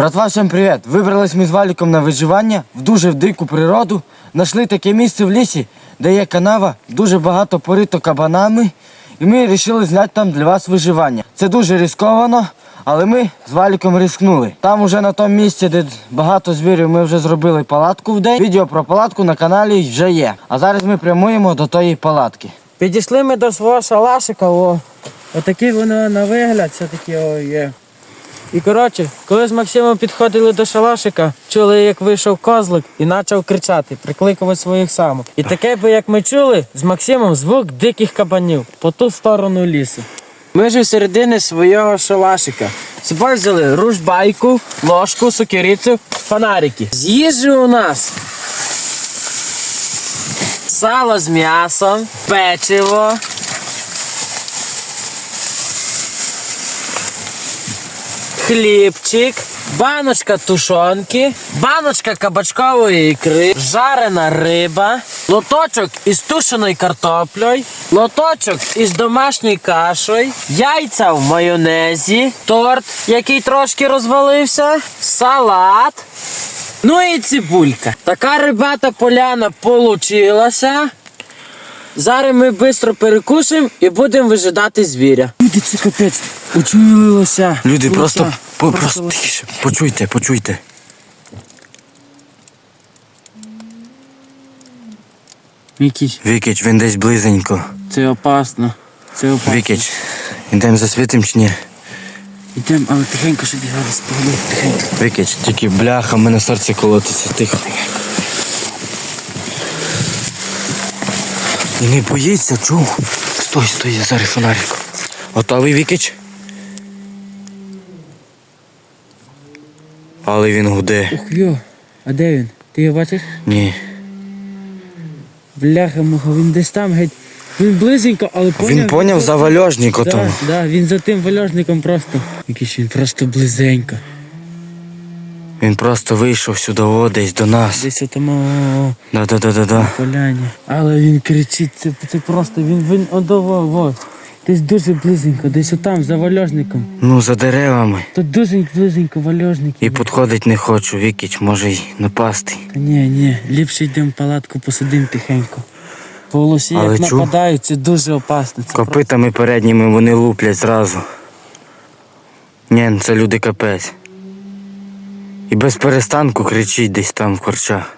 Братва, всім привіт! Вибрались ми з Валіком на виживання в дуже дику природу. Знайшли таке місце в лісі, де є канава, дуже багато порито кабанами. І ми вирішили зняти там для вас виживання. Це дуже ризиковано, але ми з Валіком рискнули. Там уже на тому місці, де багато звірів, ми вже зробили палатку в день. Відео про палатку на каналі вже є. А зараз ми прямуємо до тої палатки. Підійшли ми до свого шалашика, о. Отакий воно на вигляд, все таки о, є. І коротше, коли з Максимом підходили до шалашика, чули, як вийшов козлик і почав кричати, прикликувати своїх самок. І таке би, як ми чули, з Максимом звук диких кабанів по ту сторону лісу. Ми ж середини свого шалашика. Собою взяли ружбайку, ложку, сокирицю, фонарики. З їжі у нас сало з м'ясом, печиво. Хлібчик, баночка тушонки, баночка кабачкової ікри, жарена риба, лоточок із тушеною картоплею, лоточок із домашньою кашею, яйця в майонезі, торт, який трошки розвалився, салат. Ну і цибулька. Така рибата поляна получилася. Зараз ми швидко перекусимо і будемо вижидати звіря. Люди, це капець, учулилося. Люди, просто, Лося. по- просто тихіше. Почуйте, почуйте. Вікіч, Вікіч, він десь близенько. це опасно. Це опасно. Вікіч, йдемо засвітим чи ні? Йдемо, але тихенько, щоб я зараз погляду, тихенько. Вікіч, тільки бляха, в мене серце колотиться, тихо. І не боїться, чув? Стой, стой, я зараз фонарик. Готовий Вікіч? Але він гуде. Ух йо, а де він? Ти його бачиш? Ні. Бляха муха, він десь там геть. Він близенько, але поняв. Він поняв за вальожник Да, отому. да, він за тим вальожником просто. Якийсь він просто близенько. Він просто вийшов сюди о, десь до нас. Десь отому Да-да-да-да-да. поляні. Але він кричить, це, це просто він він одово, во. Десь дуже близенько, десь отам за вальожником. Ну, за деревами. Тут дуже близенько вальожник. І підходить не хочу, Вікіч, може й напасти. Та ні, ні, ліпше йдемо в палатку, посидимо тихенько. По лосі, Але як чув? нападають, це дуже опасно. Це Копитами передніми вони луплять зразу. Ні, ну це люди капець. І без перестанку кричить десь там в корчах.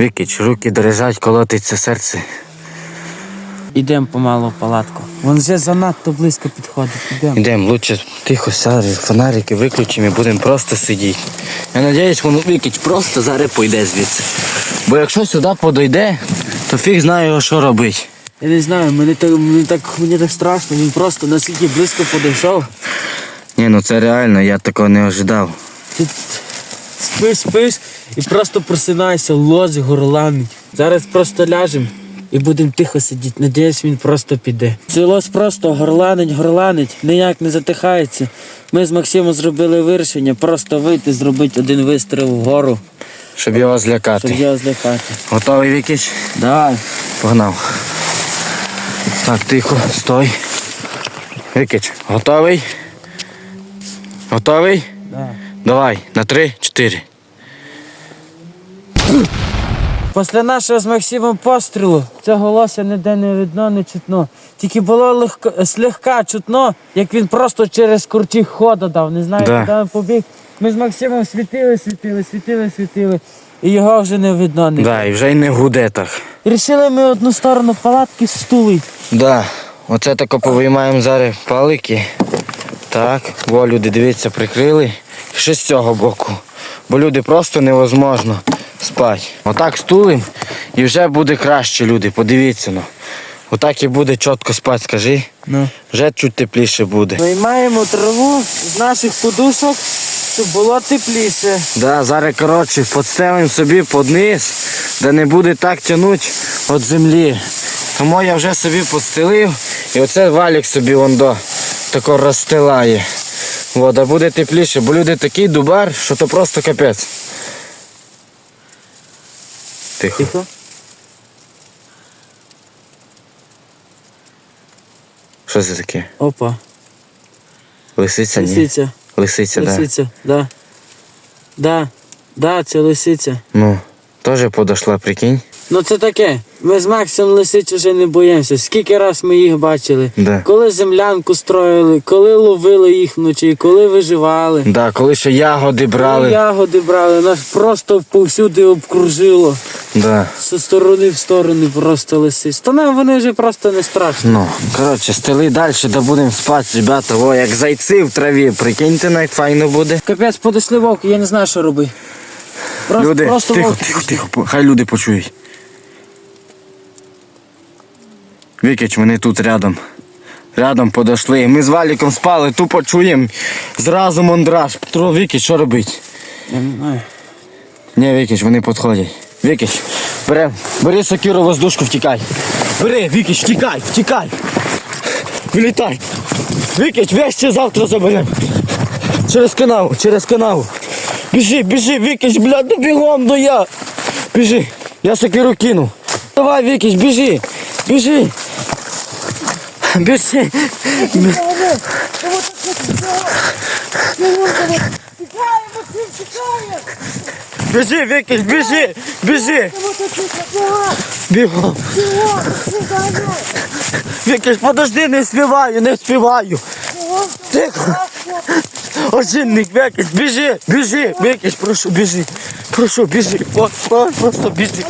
Вікіч, руки дрижать, колотиться серце. Ідемо помалу в палатку. Він вже занадто близько підходить. Ідемо. Йдемо, лучше тихо сяди, фонарики виключимо і будемо просто сидіти. Я сподіваюся, воно Вікіч просто зараз пойде звідси. Бо якщо сюди подойде, то фіг знає що робити. Я не знаю, мені так, мені так, мені так страшно, він просто наскільки близько підійшов. Ні, ну це реально, я такого не ожидав. Ти спиш, спиш і просто просинайся, лозі, горланить. Зараз просто ляжемо і будемо тихо сидіти. Надіюсь, він просто піде. Цей лось просто горланить, горланить, ніяк не затихається. Ми з Максимом зробили вирішення просто вийти, зробити один вистріл вгору, Щоб його злякати. щоб його злякати. Готовий Вікіч? Давай. Погнав. Так, тихо, стой. Вікіч, готовий? Готовий? Да. Давай, на три, чотири. Після нашого з Максимом пострілу цього лося ніде не видно, не чутно. Тільки було легко, слегка чутно, як він просто через курчі хода дав. Не знаю, Да. куди він побіг. Ми з Максимом світили, світили, світили, світили. І його вже не видно. Не. Да, і вже й не гуде так. Рішили ми одну сторону палатки стулить. Да, оце тако повиймаємо зараз палики. Так, во люди, дивіться, прикрили. Ще з цього боку. Бо люди просто невозможно спати. Отак стулим і вже буде краще, люди, подивіться. Ну. Отак і буде чітко спати, скажи. Ну. Вже чуть тепліше буде. Виймаємо траву з наших подушок, щоб було тепліше. Да, зараз, коротше, підстелимо собі під низ, де не буде так тягнути від землі. Тому я вже собі підстелив і оце валік собі вон до тако розстилає. От, а буде тепліше, бо люди такий дубар, що то просто капець. Тихо. Тихо. Що це таке? Опа. Лисиця? Ні. Лисиця. Лисиця, да. Лисиця, да. Да. Да, це лисиця. Ну, теж подошла, прикинь. Ну це таке. Ми з Максом лисиць вже не боїмося. Скільки раз ми їх бачили. Да. Коли землянку строїли, коли ловили їх вночі, коли виживали. Да, коли ще ягоди Коли брали. ягоди брали, нас просто повсюди обкружило. Да. З сторони в сторону просто лисиць. То нам вони вже просто не страшні. Ну, коротше, стели далі, да будемо спати, ребята. О, як зайці в траві, прикиньте, як файно буде. Капець, подошли вовки, я не знаю, що робити. Просто, люди, просто тихо, вовки тихо, тихо, хай люди почують. Вікич, вони тут рядом. Рядом подошли. Ми з валіком спали, тупо чуємо. Зразу мандраж. Петро, Вікич, що робить? Я не знаю. Ні, Вікич, вони підходять. Вікич, берем, бери сокиру воздушку, втікай. Бери, Вікич, втікай, втікай. Вилітай. Вікич, вещи завтра заберемо. Через канаву, через канаву. Біжи, біжи, Вікич, бля, ну бігом до я. Біжи, я сокиру кину. Давай, Вікич, біжи, біжи. Біжи. Тікає! Біжи, Вікич, біжи, біжи. Бігом, Вікич, подожди, не співаю, не співаю. Тихо. Ожинник, Векіш, біжи, біжи, Векіш, прошу, біжи. Прошу, біжи. Просто біжи.